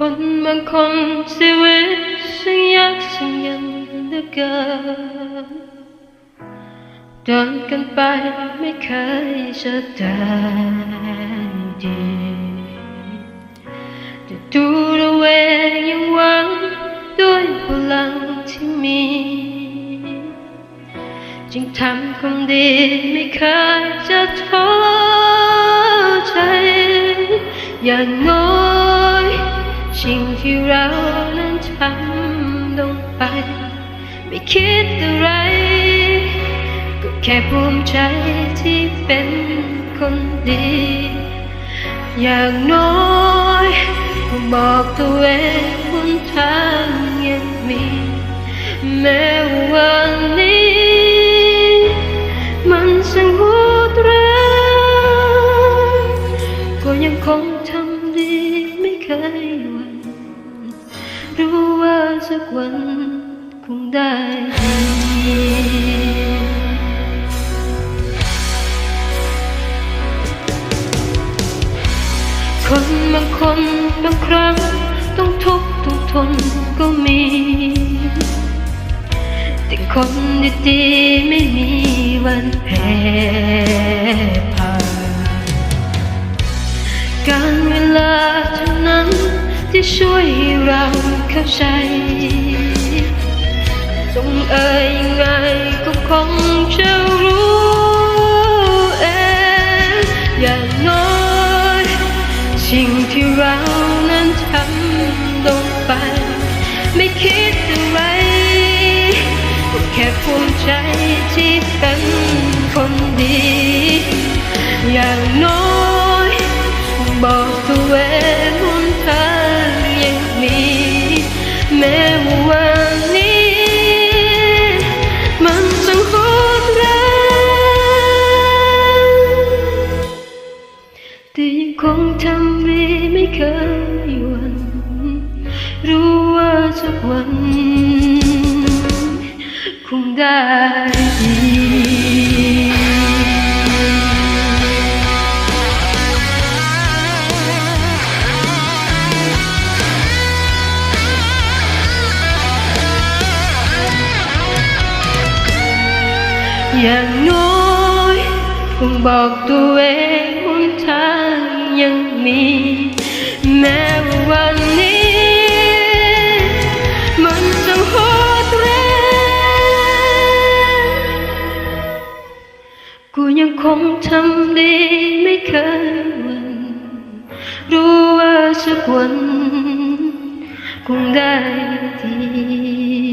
คนบางคนชีวิตช่างยากช่างเย็นเหลือเกินเดินกันไปไม่เคยจะเดินดีแต่ดูระเวงยังหวังด้วยพลังที่มี จึงทำความดีไม่เคยจะท้อใจอย่างน้อย สิ่งที่เรานั้นทำลงไป ไม่คิดอะไร ก็แค่ภูมิใจที่เป็นคนดี อย่างน้อยก็บอกตัวเองบนทางยังมี แม้วันนี้ มันช่างหดร้ายก็ยังคงทำ รู้ว่าสักวันคงได้ดีคนบางคนบางครั้ง ต้องทุกข์ต้องทนก็มี แต่คนดีๆไม่มีวันแพ้พ่ายการเวลาเท่านั้น ที่ช่วยให้เราเข้าใจจงเอ่ยยังไงก็คงจะรู้เองอย่างน้อยสิ่งที่เรานั้นทำลงไป ไม่คิดอะไรก็แค่ภูมิใจที่เป็นคนดี อย่างน้อย งคงทำดีไม่เคยหวั่นรู้ว่าสักวัน คงได้ดีอย่างน้อยคงบอกตัวเอง ยังมี แม้ว่าวันนี้ มันจะโหดร้ายกูยังคงทำดีไม่เคยหวั่นรู้ว่าสักวันคงได้ดี